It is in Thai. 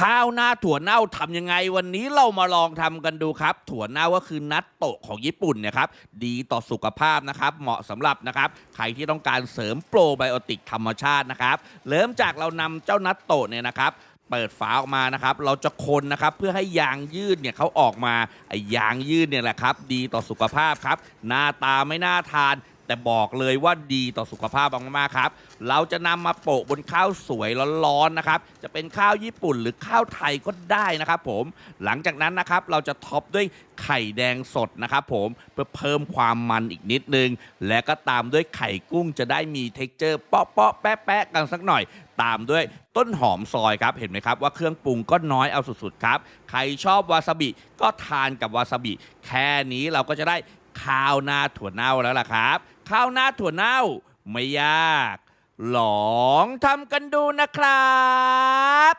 ข้าวหน้าถั่วเน่าทำยังไงวันนี้เรามาลองทำกันดูครับ ถั่วเน่าก็คือนัตโตะของญี่ปุ่นเนี่ยครับดีต่อสุขภาพนะครับเหมาะสำหรับนะครับใครที่ต้องการเสริมโปรไบโอติกธรรมชาตินะครับเริ่มจากเรานำเจ้านัตโตะเนี่ยนะครับเปิดฝาออกมานะครับ เราจะคนนะครับเพื่อให้ยางยืดเนี่ยเขาออกมาไอ้ยางยืดเนี่ยแหละครับ ดีต่อสุขภาพครับ หน้าตาไม่น่าทาน แต่บอกเลยว่าดีต่อสุขภาพมากๆครับ เราจะนำมาโปะบนข้าวสวยร้อนๆนะครับ จะเป็นข้าวญี่ปุ่นหรือข้าวไทยก็ได้นะครับผม หลังจากนั้นนะครับเราจะท็อปด้วยไข่แดงสดนะครับผมเพื่อเพิ่มความมันอีกนิดนึง และก็ตามด้วยไข่กุ้งจะได้มีเท็กเจอร์เปาะๆแปะๆกันสักหน่อย ตามด้วยต้นหอมซอยครับ เห็นไหมครับว่าเครื่องปรุงก็น้อยเอาสุดๆครับ ใครชอบวาซาบิก็ทานกับวาซาบิ แค่นี้เราก็จะได้ ข้าวหน้าถั่วเน่าแล้วล่ะครับ ข้าวหน้าถั่วเน่าไม่ยาก ลองทำกันดูนะครับ